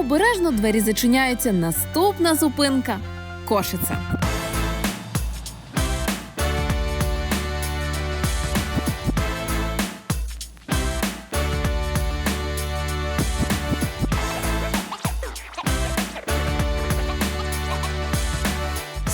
обережно двері зачиняються. Наступна зупинка Кошиця.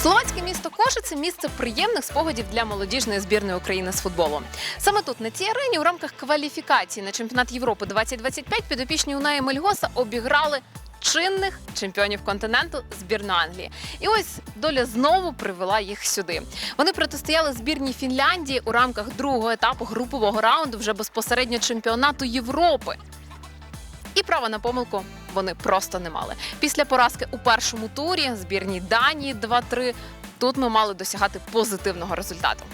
Словацьке місто Кошице місце приємних спогадів для молодіжної збірної України з футболу. Саме тут, на цій арені, у рамках кваліфікації на чемпіонат Європи 2025 підопічні Унаї Мельгоса обіграли чинних чемпіонів континенту збірну Англії. І ось доля знову привела їх сюди. Вони протистояли збірній Фінляндії у рамках другого етапу групового раунду вже безпосередньо чемпіонату Європи. І права на помилку вони просто не мали. Після поразки у першому турі збірній Данії 2-3 тут ми мали досягати позитивного результату.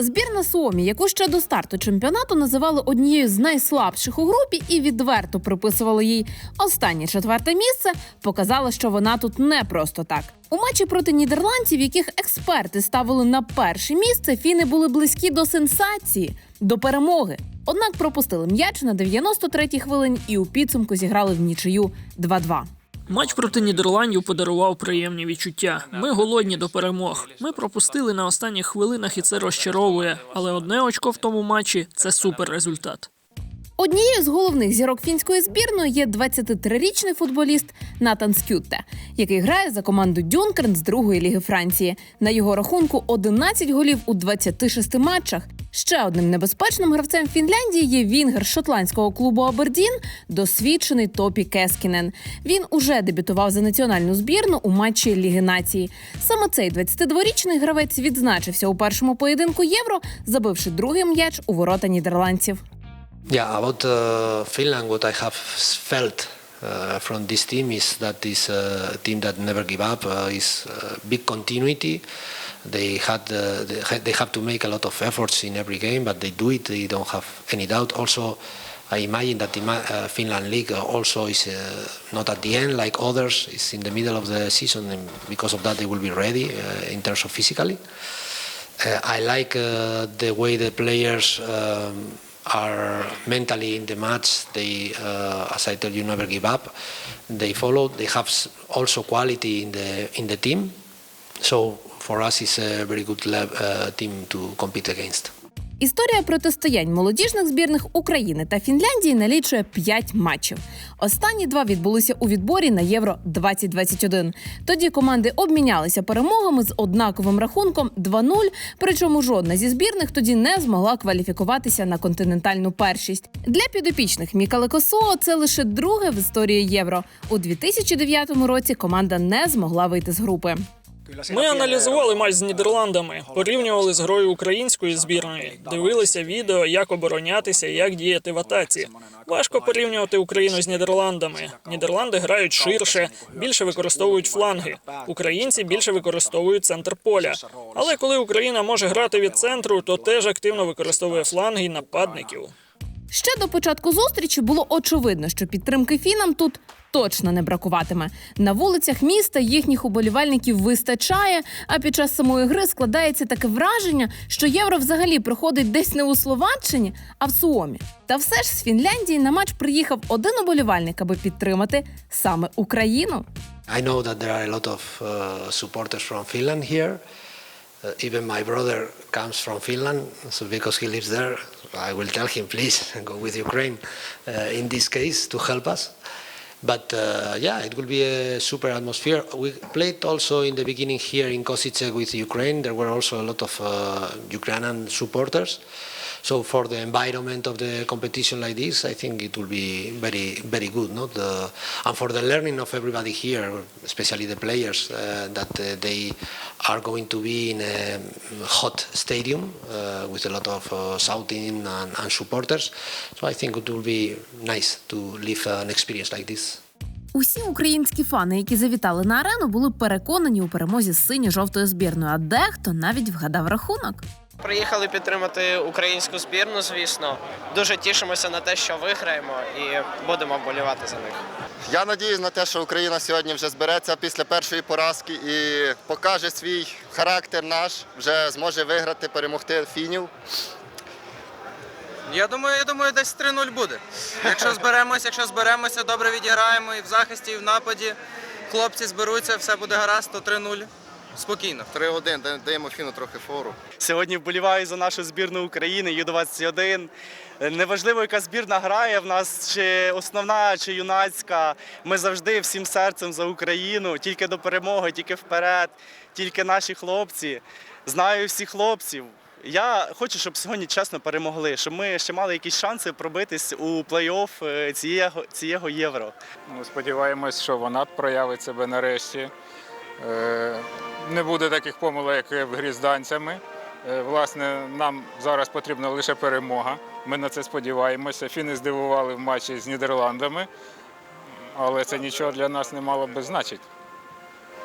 Збірна Суомі, яку ще до старту чемпіонату називали однією з найслабших у групі і відверто приписували їй останнє четверте місце, показала, що вона тут не просто так. У матчі проти нідерландців, яких експерти ставили на перше місце, фіни були близькі до сенсації, до перемоги. Однак пропустили м'яч на 93-й хвилині і у підсумку зіграли в нічию 2-2. Матч проти Нідерландів подарував приємні відчуття. Ми голодні до перемог. Ми пропустили на останніх хвилинах, і це розчаровує. Але одне очко в тому матчі це супер результат. Однією з головних зірок фінської збірної є 23-річний футболіст Натан Скютте, який грає за команду Дюнкерн з другої ліги Франції. На його рахунку 11 голів у 26 матчах. Ще одним небезпечним гравцем Фінляндії є вінгер шотландського клубу Абердін, досвідчений Топі Кескінен. Він уже дебютував за національну збірну у матчі Ліги нації. Саме цей 22-річний гравець відзначився у першому поєдинку євро, забивши другий м'яч у ворота нідерландців. Yeah, about uh, Finland, what I have felt uh, from this team is that this uh, team that never give up uh, is uh, big continuity. They had uh, they, they have to make a lot of efforts in every game, but they do it. They don't have any doubt. Also, I imagine that the uh, Finland league also is not at the end like others. It's in the middle of the season, and because of that, they will be ready in terms of physically. I like the way the players um, are mentally in the match. They, uh, as I told you, never give up. They follow. They have also quality in the in the team. So for us, it's a very good le- uh, team to compete against. Історія протистоянь молодіжних збірних України та Фінляндії налічує 5 матчів. Останні два відбулися у відборі на Євро 2021. Тоді команди обмінялися перемогами з однаковим рахунком 2-0, Причому жодна зі збірних тоді не змогла кваліфікуватися на континентальну першість. Для підопічних Мікале Косоо це лише друге в історії євро. У 2009 році команда не змогла вийти з групи. Ми аналізували матч з Нідерландами, порівнювали з грою української збірної, дивилися відео, як оборонятися, як діяти в атаці. Важко порівнювати Україну з Нідерландами. Нідерланди грають ширше, більше використовують фланги. Українці більше використовують центр поля. Але коли Україна може грати від центру, то теж активно використовує фланги і нападників. Ще до початку зустрічі було очевидно, що підтримки фінам тут точно не бракуватиме. На вулицях міста їхніх уболівальників вистачає. А під час самої гри складається таке враження, що євро взагалі проходить десь не у Словаччині, а в Суомі. Та все ж з Фінляндії на матч приїхав один уболівальник, аби підтримати саме Україну. I know that there are a lot of uh, supporters from Finland here. Uh, even my brother comes from Finland, so because he lives there, I will tell him, please go with Ukraine uh, in this case to help us. But uh, yeah, it will be a super atmosphere. We played also in the beginning here in Kosice with Ukraine. There were also a lot of uh, Ukrainian supporters. So for the environment of the competition like this, I think it will be very, very good. No? The, and for the learning of everybody here, especially the players, uh, that uh, they are going to be in a hot stadium uh, with a lot of uh, shouting and, and supporters. So I think it will be nice to live an experience like this. Усі українські фани, які завітали на арену, були переконані у перемозі синьо-жовтої збірної, а дехто навіть вгадав рахунок. Приїхали підтримати українську збірну, звісно. Дуже тішимося на те, що виграємо, і будемо вболівати за них. Я надіюсь на те, що Україна сьогодні вже збереться після першої поразки і покаже свій характер наш, вже зможе виграти, перемогти фінів. Я думаю, я думаю, десь 3-0 буде. Якщо зберемось, якщо зберемося, добре відіграємо і в захисті, і в нападі. Хлопці зберуться, все буде гаразд, то 3-0. Спокійно. 3-1, да- даємо фіну трохи фору. Сьогодні вболіваю за нашу збірну України Ю-21. Неважливо, яка збірна грає в нас, чи основна, чи юнацька. Ми завжди всім серцем за Україну, тільки до перемоги, тільки вперед, тільки наші хлопці. Знаю всіх хлопців. Я хочу, щоб сьогодні чесно перемогли, щоб ми ще мали якісь шанси пробитись у плей-офф е, цього, цього євро. Ну, сподіваємось, що вона проявить себе нарешті. Е, Не буде таких помилок, як в грі з данцями. Е, Власне, нам зараз потрібна лише перемога. Ми на це сподіваємося. Фіни здивували в матчі з Нідерландами, але це нічого для нас не мало би значити.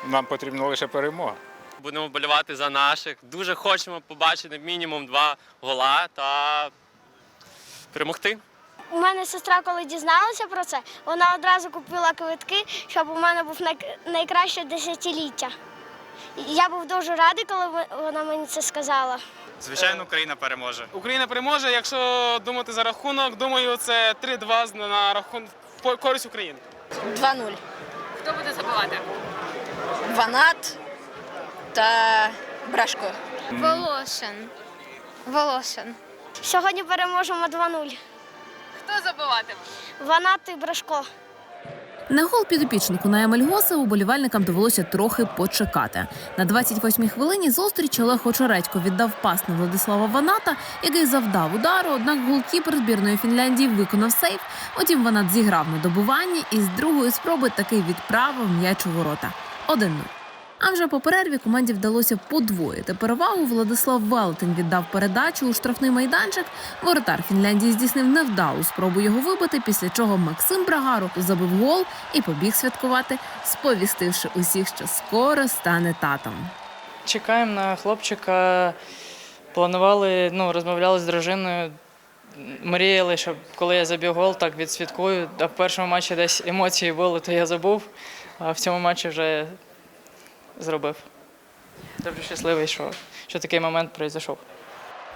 Нам потрібна лише перемога. Будемо вболівати за наших. Дуже хочемо побачити мінімум два гола та перемогти. У мене сестра, коли дізналася про це, вона одразу купила квитки, щоб у мене був найкраще десятиліття. Я був дуже радий, коли вона мені це сказала. Звичайно, Україна переможе. Україна переможе. Якщо думати за рахунок, думаю, це 3-2 на рахунок в користь України. 2-0. Хто буде забивати? Ванат та Брашко. Волошин. Волошин. Сьогодні переможемо 2-0. Хто забиватиме? Ванат і Брашко. На гол підопічнику на Емельгоса уболівальникам довелося трохи почекати. На 28-й хвилині зустріч Олег Очередько віддав пас на Владислава Ваната, який завдав удару. Однак голкіпер збірної Фінляндії виконав сейф. Утім, Ванат зіграв на добуванні і з другої спроби таки відправив м'яч у ворота. 1-0. А вже по перерві команді вдалося подвоїти перевагу. Владислав Велетень віддав передачу у штрафний майданчик. Воротар Фінляндії здійснив невдалу спробу його вибити, після чого Максим Брагару забив гол і побіг святкувати, сповістивши усіх, що скоро стане татом. Чекаємо на хлопчика. Планували, ну, розмовляли з дружиною. Мріяли, щоб коли я заб'ю гол, так відсвяткую. А в першому матчі десь емоції були, то я забув. А в цьому матчі вже зробив. Дуже щасливий, що, що такий момент пройшов.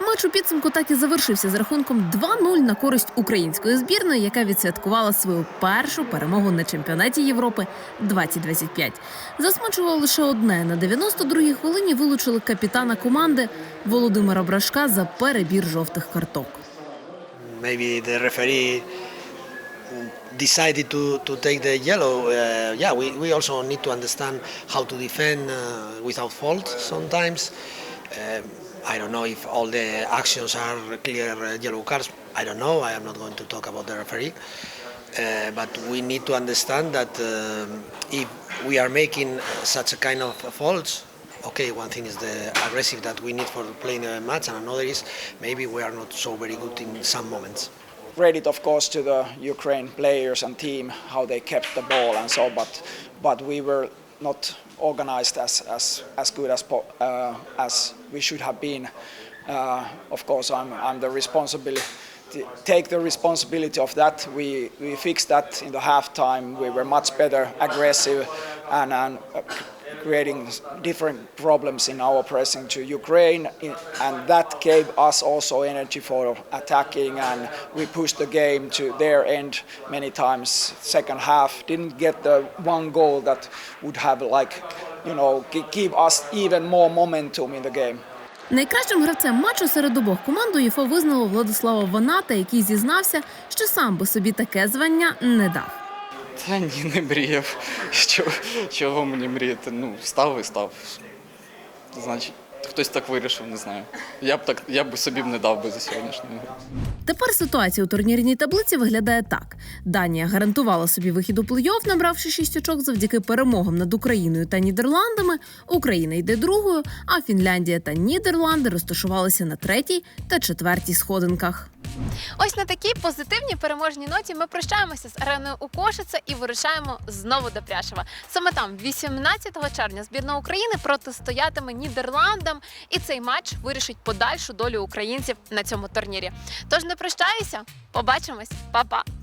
Матч у підсумку так і завершився з рахунком 2-0 на користь української збірної, яка відсвяткувала свою першу перемогу на чемпіонаті Європи 2025. Засмучувало лише одне на 92-й хвилині вилучили капітана команди Володимира Брашка за перебір жовтих карток. maybe the referee decided to, to take the yellow. Uh, yeah, we, we also need to understand how to defend uh, without fault sometimes. Um, I don't know if all the actions are clear uh, yellow cards. I don't know. I am not going to talk about the referee. Uh, but we need to understand that um, if we are making such a kind of faults, okay, one thing is the aggressive that we need for playing a match, and another is maybe we are not so very good in some moments. Credit of course to the Ukraine players and team how they kept the ball and so but but we were not organized as as, as good as uh, as we should have been. Uh, of course I'm, I'm the responsibility take the responsibility of that. We we fixed that in the halftime. We were much better aggressive and, and uh, creating different problems in our pressing to Ukraine, and that gave us also energy for attacking, and we pushed the game to their end many times. Second half didn't get the one goal that would have like, you know, give us even more momentum in the game. Найкращим гравцем матчу серед обох команд УЄФА визнало Владислава Ваната, який зізнався, що сам би собі таке звання не дав. Та ні, не мріяв. Що, чого мені мріяти? Ну, став і став. Значить, хтось так вирішив, не знаю. Я б так, я б собі б не дав би за сьогоднішню гру. Тепер ситуація у турнірній таблиці виглядає так: Данія гарантувала собі вихід у плей-офф, набравши 6 очок завдяки перемогам над Україною та Нідерландами. Україна йде другою, а Фінляндія та Нідерланди розташувалися на третій та четвертій сходинках. Ось на такій позитивній переможній ноті ми прощаємося з ареною у Кошице і вирушаємо знову до Пряшева. Саме там, 18 червня, збірна України протистоятиме Нідерландам, і цей матч вирішить подальшу долю українців на цьому турнірі. Тож не прощаюся, побачимось, Па-па!